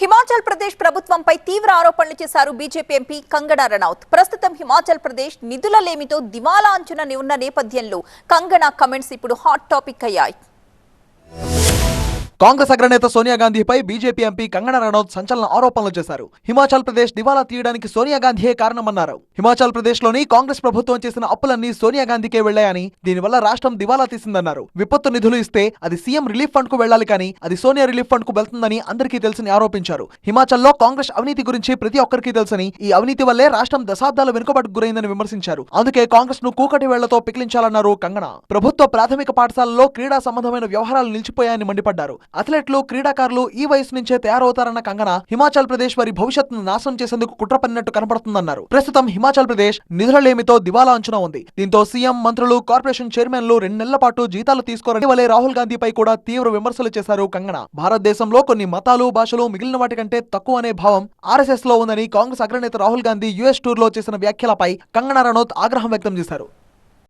హిమాచల్ ప్రదేశ్ ప్రభుత్వంపై తీవ్ర ఆరోపణలు చేశారు బీజేపీ ఎంపీ కంగనా రనౌత్. ప్రస్తుతం హిమాచల్ ప్రదేశ్ నిధుల లేమితో దివాలా అంచున ఉన్న నేపథ్యంలో కంగనా కమెంట్స్ ఇప్పుడు హాట్ టాపిక్ అయ్యాయి. కాంగ్రెస్ అగ్రనేత సోనియా గాంధీపై బీజేపీ ఎంపీ కంగనా రనౌత్ సంచలన ఆరోపణలు చేశారు. హిమాచల్ ప్రదేశ్ దివాలా తీయడానికి సోనియా గాంధీయే కారణమన్నారు. హిమాచల్ ప్రదేశ్లోని కాంగ్రెస్ ప్రభుత్వం చేసిన అప్పులన్నీ సోనియా గాంధీకే వెళ్ళాయని దీనివల్ల రాష్ట్రం దివాలా తీసిందన్నారు. విపత్తు నిధులు ఇస్తే అది సీఎం రిలీఫ్ ఫండ్కు వెళ్ళాలి కానీ అది సోనియా రిలీఫ్ ఫండ్కు వెళ్తుందని అందరికీ తెలుసని ఆరోపించారు. హిమాచల్లో కాంగ్రెస్ అవినీతి గురించి ప్రతి ఒక్కరికి తెలుసని ఈ అవినీతి వల్లే రాష్ట్రం దశాబ్దాల వెనుకబాటుకు గురైందని విమర్శించారు. అందుకే కాంగ్రెస్ను కూకటి వేళ్ళతో పికిలించాలన్నారు కంగనా. ప్రభుత్వ ప్రాథమిక పాఠశాలలో క్రీడా సంబంధమైన వ్యవహారాలు నిలిచిపోయాయని మండిపడ్డారు. అథ్లెట్లు క్రీడాకారులు ఈ వయసు నుంచే తయారవుతారన్న కంగనా హిమాచల్ ప్రదేశ్ వారి భవిష్యత్తును నాశనం చేసేందుకు కుట్ర పన్నినట్టు కనపడుతుందన్నారు. ప్రస్తుతం హిమాచల్ ప్రదేశ్ నిధులలేమితో దివాలా అంచున ఉంది. దీంతో సీఎం మంత్రులు కార్పొరేషన్ చైర్మన్లు రెండు నెలల పాటు జీతాలు తీసుకోరని వలె రాహుల్ గాంధీపై కూడా తీవ్ర విమర్శలు చేశారు కంగనా. భారతదేశంలో కొన్ని మతాలు భాషలు మిగిలిన వాటి కంటే తక్కువ అనే భావం ఆర్ఎస్ఎస్లో ఉందని కాంగ్రెస్ అగ్రనేత రాహుల్ గాంధీ యుఎస్ టూర్లో చేసిన వ్యాఖ్యలపై కంగనా రనౌత్ ఆగ్రహం వ్యక్తం చేశారు.